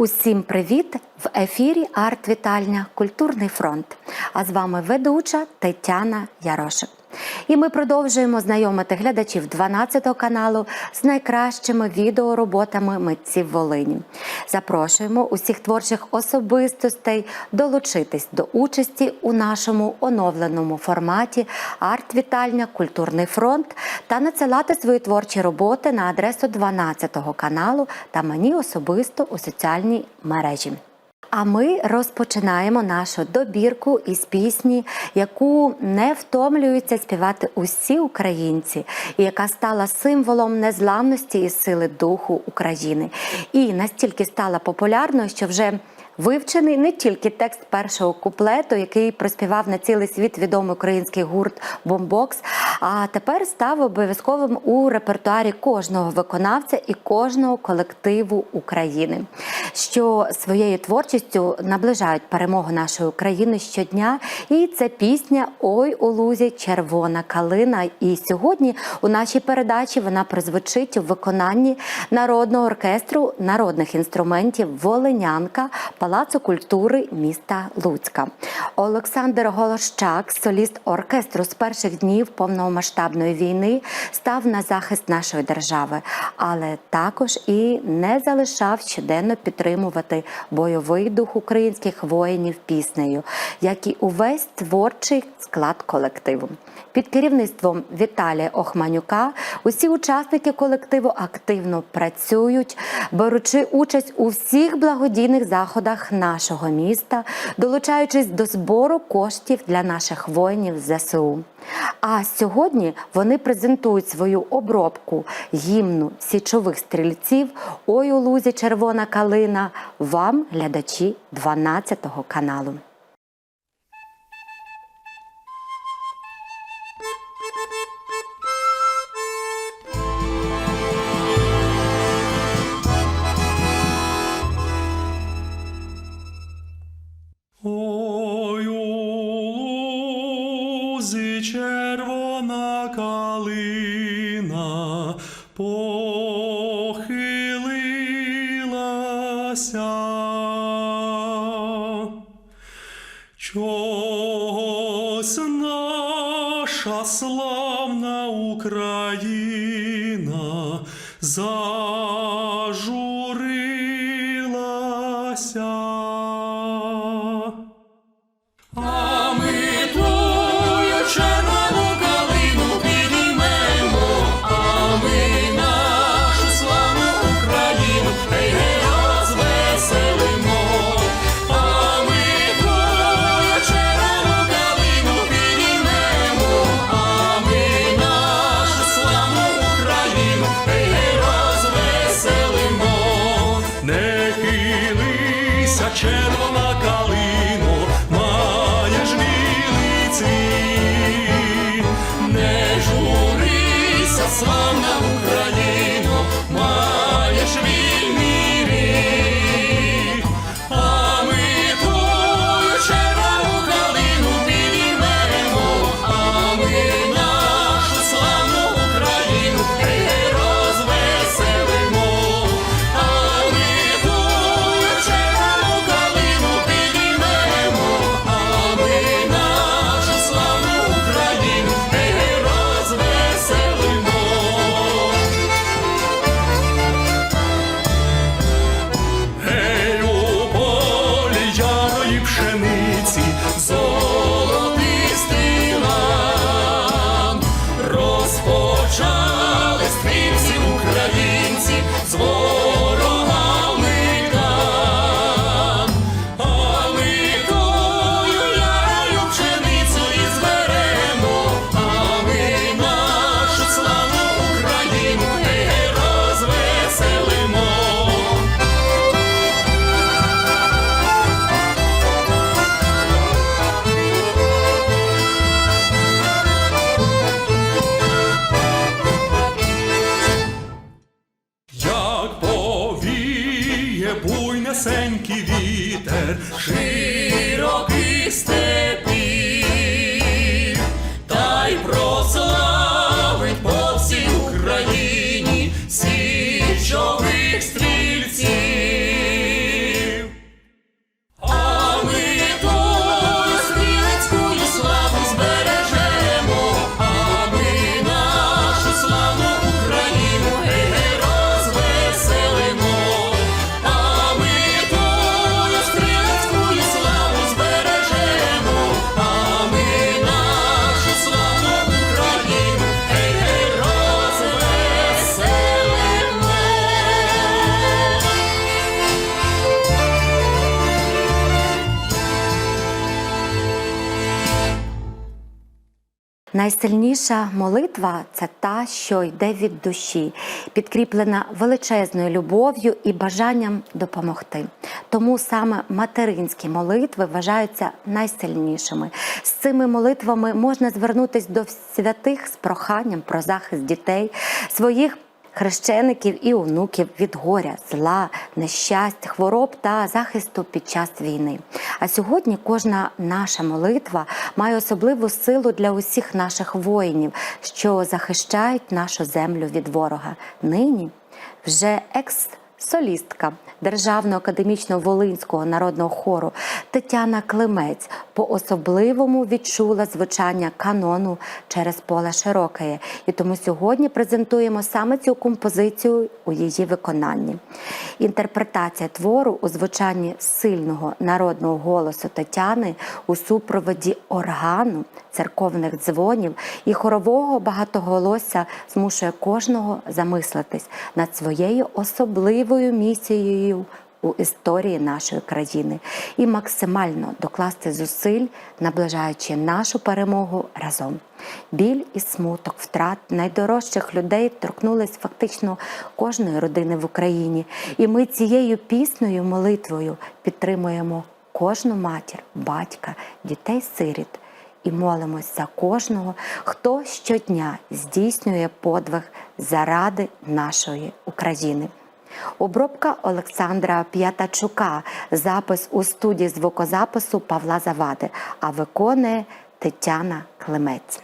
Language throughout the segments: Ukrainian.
Усім привіт! В ефірі Арт-Вітальня Культурний фронт. А з вами ведуча Тетяна Ярошик. І ми продовжуємо знайомити глядачів 12 каналу з найкращими відеороботами митців Волині. Запрошуємо усіх творчих особистостей долучитись до участі у нашому оновленому форматі Арт-Вітальня Культурний фронт та надсилати свої творчі роботи на адресу 12 каналу та мені особисто у соціальній мережі. А ми розпочинаємо нашу добірку із пісні, яку не втомлюються співати усі українці, і яка стала символом незламності і сили духу України. І настільки стала популярною, що вже Вивчений не тільки текст першого куплету, який проспівав на цілий світ відомий український гурт Бомбокс, а тепер став обов'язковим у репертуарі кожного виконавця і кожного колективу України, що своєю творчістю наближають перемогу нашої України щодня. І це пісня Ой у лузі червона калина. І сьогодні у нашій передачі вона прозвучить у виконанні народного оркестру народних інструментів Волинянка. Палацу культури міста Луцька. Олександр Голощак, соліст оркестру з перших днів повномасштабної війни, став на захист нашої держави, але також і не залишав щоденно підтримувати бойовий дух українських воїнів піснею, як і увесь творчий склад колективу. Під керівництвом Віталія Охманюка усі учасники колективу активно працюють, беручи участь у всіх благодійних заходах нашого міста, долучаючись до збору коштів для наших воїнів ЗСУ. А сьогодні вони презентують свою обробку гімну січових стрільців Ой у лузі червона калина вам, глядачі 12 каналу. Похилилася. Чогось наша славна Україна українці Найсильніша молитва це та, що йде від душі, підкріплена величезною любов'ю і бажанням допомогти. Тому саме материнські молитви вважаються найсильнішими. З цими молитвами можна звернутися до святих з проханням про захист дітей, своїх хрещеників і онуків від горя, зла, нещастя, хвороб та захисту під час війни. А сьогодні кожна наша молитва має особливу силу для усіх наших воїнів, що захищають нашу землю від ворога. Нині вже екс. Солістка Державного академічного Волинського народного хору Тетяна Климець по-особливому відчула звучання канону через поле широкає. І тому сьогодні презентуємо саме цю композицію у її виконанні. Інтерпретація твору у звучанні сильного народного голосу Тетяни у супроводі органу, церковних дзвонів і хорового багатоголосся змушує кожного замислитись над своєю особливою місією у історії нашої країни і максимально докласти зусиль, наближаючи нашу перемогу разом. Біль і смуток втрат найдорожчих людей торкнулись фактично кожної родини в Україні. І ми цією піснею молитвою підтримуємо кожну матір, батька, дітей-сиріт і молимось за кожного, хто щодня здійснює подвиг заради нашої України. Обробка Олександра П'ятачука, запис у студії звукозапису Павла Завади, а виконує Тетяна Климець.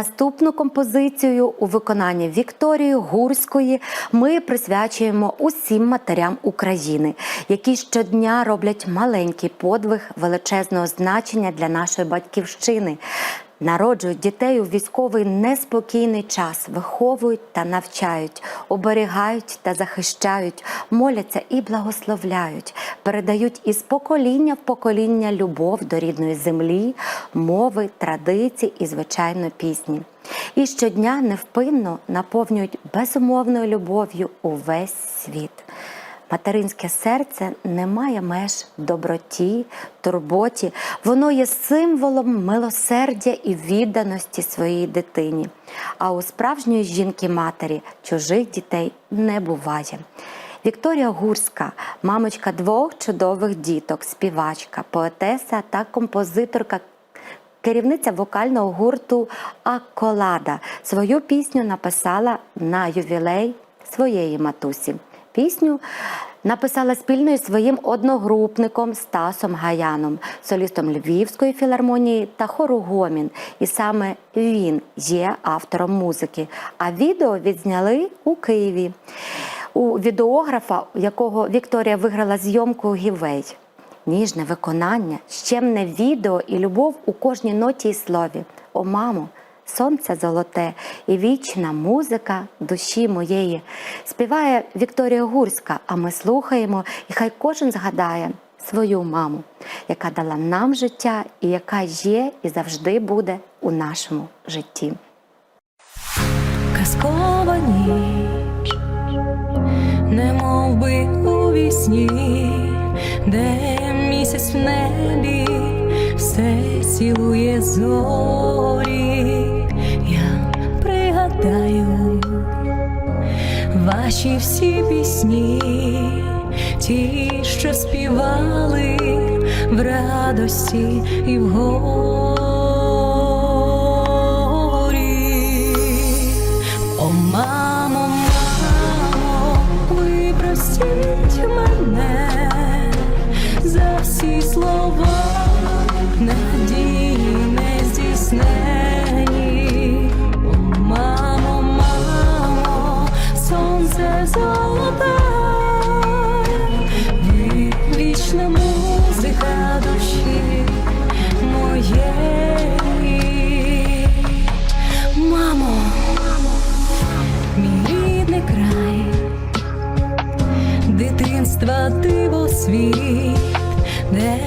Наступну композицію у виконанні Вікторії Гурської ми присвячуємо усім матерям України, які щодня роблять маленький подвиг величезного значення для нашої батьківщини. Народжують дітей у військовий неспокійний час, виховують та навчають, оберігають та захищають, моляться і благословляють, передають із покоління в покоління любов до рідної землі, мови, традицій і, звичайно, пісні. І щодня невпинно наповнюють безумовною любов'ю увесь світ. Материнське серце не має меж доброті, турботі. Воно є символом милосердя і відданості своїй дитині. А у справжньої жінки-матері чужих дітей не буває. Вікторія Гурська, мамочка двох чудових діток, співачка, поетеса та композиторка Керівниця вокального гурту Аколада свою пісню написала на ювілей своєї матусі. Пісню написала спільно із своїм одногрупником Стасом Гаяном, солістом Львівської філармонії та хору Гомін. І саме він є автором музики. А відео відзняли у Києві у відеографа, якого Вікторія виграла зйомку Гівей. Ніжне виконання, щемне відео і любов у кожній ноті і слові. О, мамо, сонце золоте і вічна музика душі моєї. Співає Вікторія Гурська, а ми слухаємо, і хай кожен згадає свою маму, яка дала нам життя і яка є і завжди буде у нашому житті. Казкова ніч, немов би у вісні, де місяць в небі все цілує зорі. Ваші всі пісні, ті, що співали в радості і в горі. О, мамо, мамо, ви простіть мене за всі слова, світ, де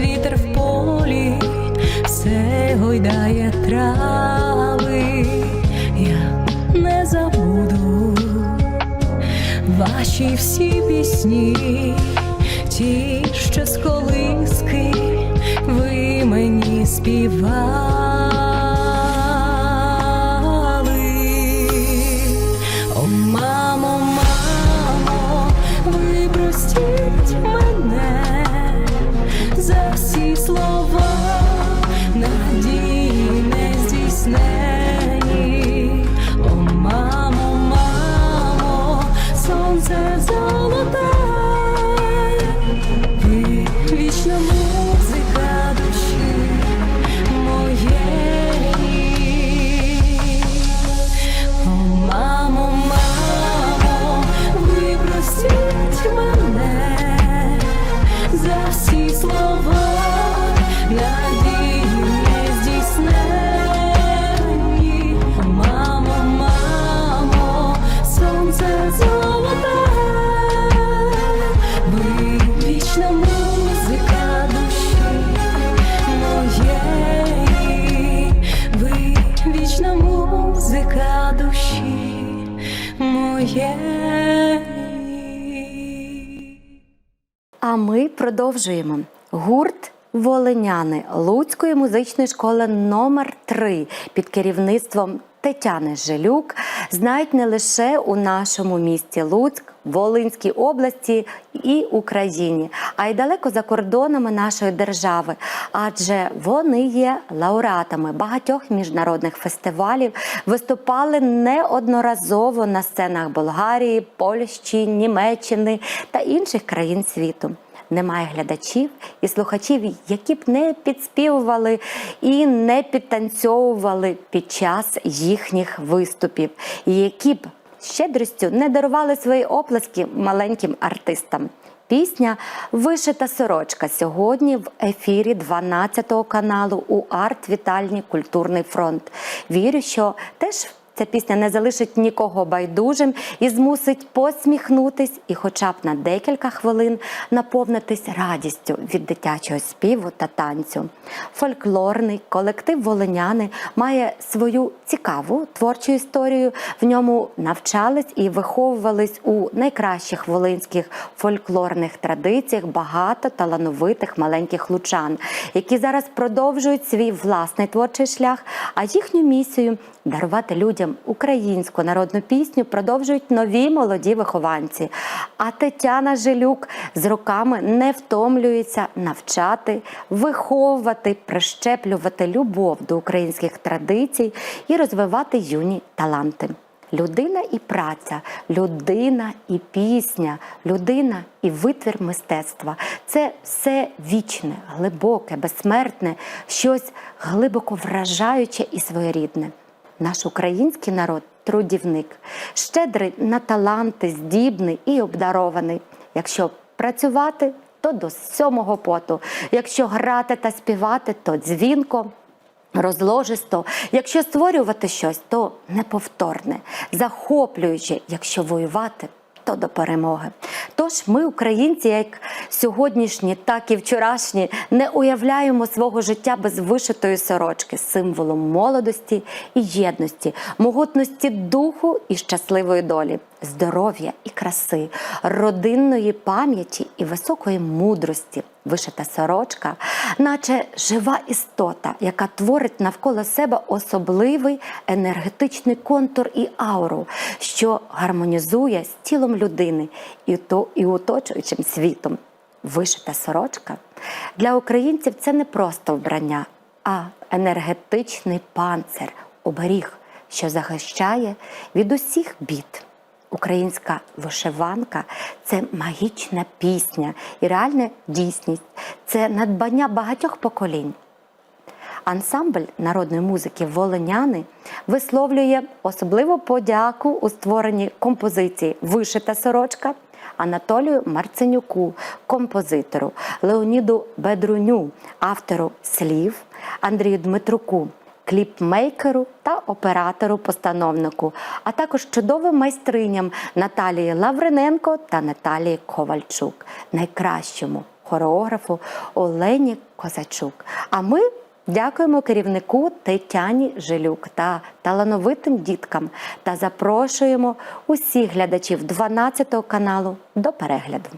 вітер в полі все гойдає трави, я не забуду ваші всі пісні, продовжуємо. Гурт Волиняни Луцької музичної школи номер 3 під керівництвом Тетяни Желюк знають не лише у нашому місті Луцьк, Волинській області і Україні, а й далеко за кордонами нашої держави, адже вони є лауреатами багатьох міжнародних фестивалів, виступали неодноразово на сценах Болгарії, Польщі, Німеччини та інших країн світу. Немає глядачів і слухачів, які б не підспівували і не підтанцьовували під час їхніх виступів, і які б щедрістю не дарували свої оплески маленьким артистам. Пісня Вишита сорочка сьогодні в ефірі 12 каналу у арт Вітальні Культурний фронт. Вірю, що теж ця пісня не залишить нікого байдужим і змусить посміхнутись і, хоча б на декілька хвилин, наповнитись радістю від дитячого співу та танцю. Фольклорний колектив Волиняни має свою цікаву творчу історію. В ньому навчались і виховувались у найкращих волинських фольклорних традиціях багато талановитих маленьких лучан, які зараз продовжують свій власний творчий шлях, а їхню місію дарувати людям українську народну пісню продовжують нові молоді вихованці. А Тетяна Жилюк з роками не втомлюється навчати, виховувати, прищеплювати любов до українських традицій і розвивати юні таланти. Людина і праця, людина і пісня, людина і витвір мистецтва це все вічне, глибоке, безсмертне, щось глибоко вражаюче і своєрідне. Наш український народ трудівник, щедрий на таланти, здібний і обдарований. Якщо працювати, то до сьомого поту. Якщо грати та співати, то дзвінко. Розложисто, якщо створювати щось, то неповторне, захоплююче, якщо воювати, то до перемоги. Тож ми, українці, як сьогоднішні, так і вчорашні, не уявляємо свого життя без вишитої сорочки, символом молодості і єдності, могутності духу і щасливої долі, здоров'я і краси, родинної пам'яті і високої мудрості. Вишита сорочка, наче жива істота, яка творить навколо себе особливий енергетичний контур і ауру, що гармонізує з тілом людини і, то, і оточуючим світом. Вишита сорочка для українців це не просто вбрання, а енергетичний панцир, оберіг, що захищає від усіх бід. Українська вишиванка це магічна пісня і реальна дійсність, це надбання багатьох поколінь. Ансамбль народної музики Волиняни висловлює особливу подяку у створенні композиції Вишита сорочка Анатолію Марценюку, композитору, Леоніду Бедруню, автору слів, Андрію Дмитруку, кліпмейкеру та оператору-постановнику, а також чудовим майстриням Наталії Лавриненко та Наталії Ковальчук, найкращому хореографу Олені Козачук. А ми Дякуємо керівнику Тетяні Жилюк та талановитим діткам та запрошуємо усіх глядачів 12 каналу до перегляду.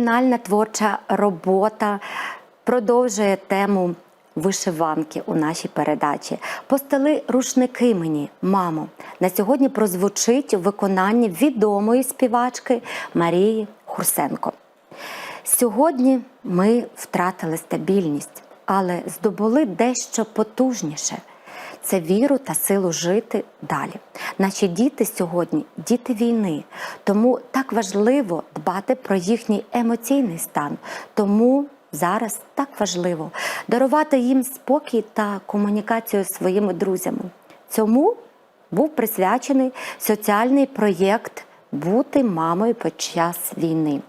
Фінальна творча робота продовжує тему вишиванки у нашій передачі. Постели рушники мені, мамо. На сьогодні прозвучить у виконанні відомої співачки Марії Хурсенко. Сьогодні ми втратили стабільність, але здобули дещо потужніше. Це віру та силу жити далі. Наші діти сьогодні діти війни, тому так важливо дбати про їхній емоційний стан. Тому зараз так важливо дарувати їм спокій та комунікацію з своїми друзями. Цьому був присвячений соціальний проєкт Бути мамою під час війни,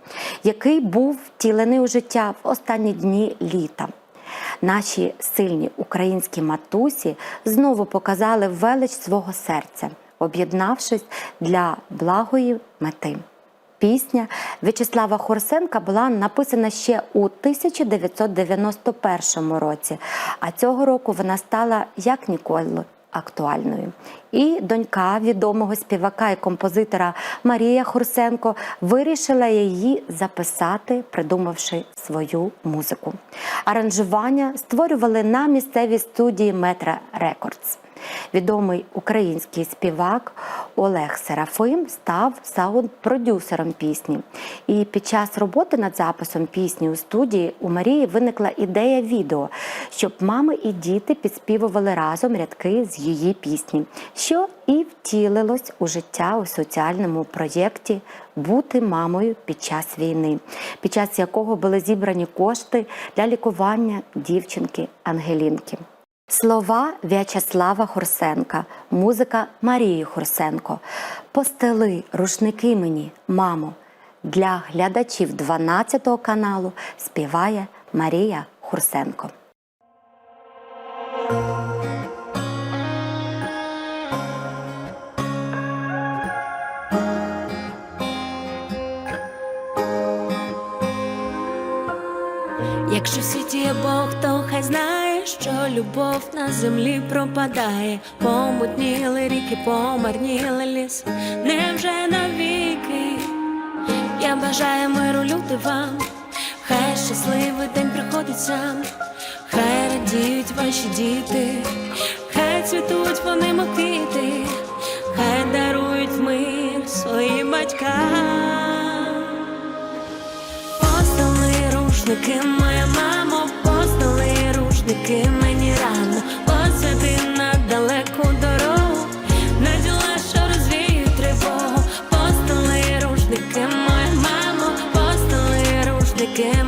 який був втілений у життя в останні дні літа. Наші сильні українські матусі знову показали велич свого серця, об'єднавшись для благої мети. Пісня В'ячеслава Хорсенка була написана ще у 1991 році, а цього року вона стала як ніколи актуальною. І донька відомого співака і композитора Марія Хурсенко вирішила її записати, придумавши свою музику. Аранжування створювали на місцевій студії Метра Рекордс. Відомий український співак Олег Серафим став саунд-продюсером пісні. І під час роботи над записом пісні у студії у Марії виникла ідея відео, щоб мами і діти підспівували разом рядки з її пісні, що і втілилось у життя у соціальному проєкті Бути мамою під час війни, під час якого були зібрані кошти для лікування дівчинки Ангелінки. Слова В'ячеслава Хорсенка, музика Марії Хорсенко. Постели рушники мені, мамо. Для глядачів 12 каналу співає Марія Хорсенко. Якщо світі є Бог, то хай знає, що любов на землі пропадає, помутніли ріки, помарніли ліс, невже навіки? Я бажаю миру люди вам, хай щасливий день приходить сам, хай радіють ваші діти, хай цвітуть вони мов квіти, хай дарують мир своїм батькам. Постали рушники, моя постали рушники мені рано, посвяти на далеку дорогу, на діла, що розвію тривогу, постали рушники, моя мамо, постали рушники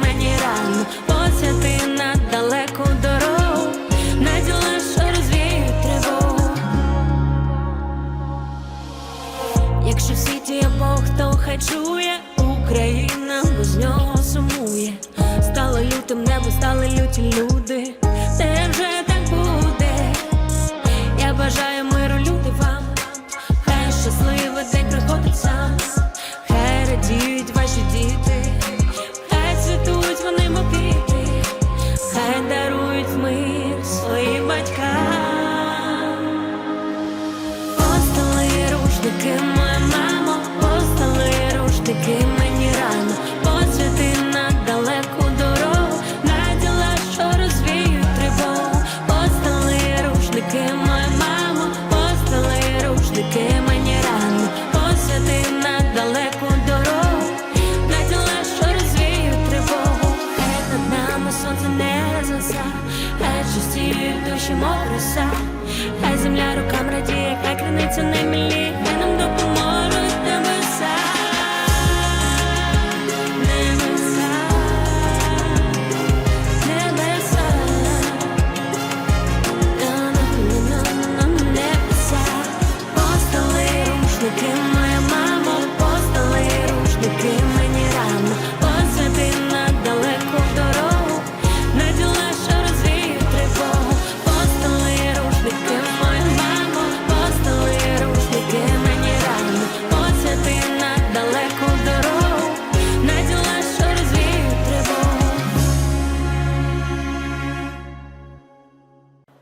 хай криниця не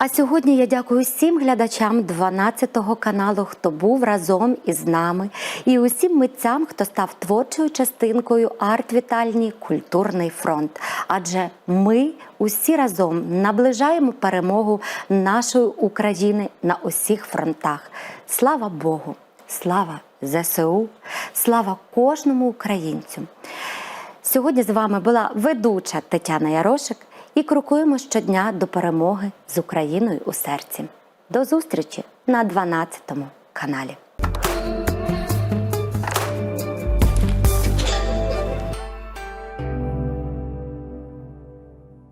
А сьогодні я дякую всім глядачам 12 каналу, хто був разом із нами, і усім митцям, хто став творчою частинкою арт-вітальні Культурний фронт. Адже ми усі разом наближаємо перемогу нашої України на усіх фронтах. Слава Богу! Слава ЗСУ! Слава кожному українцю! Сьогодні з вами була ведуча Тетяна Ярошик і крокуємо щодня до перемоги з Україною у серці. До зустрічі на 12 каналі.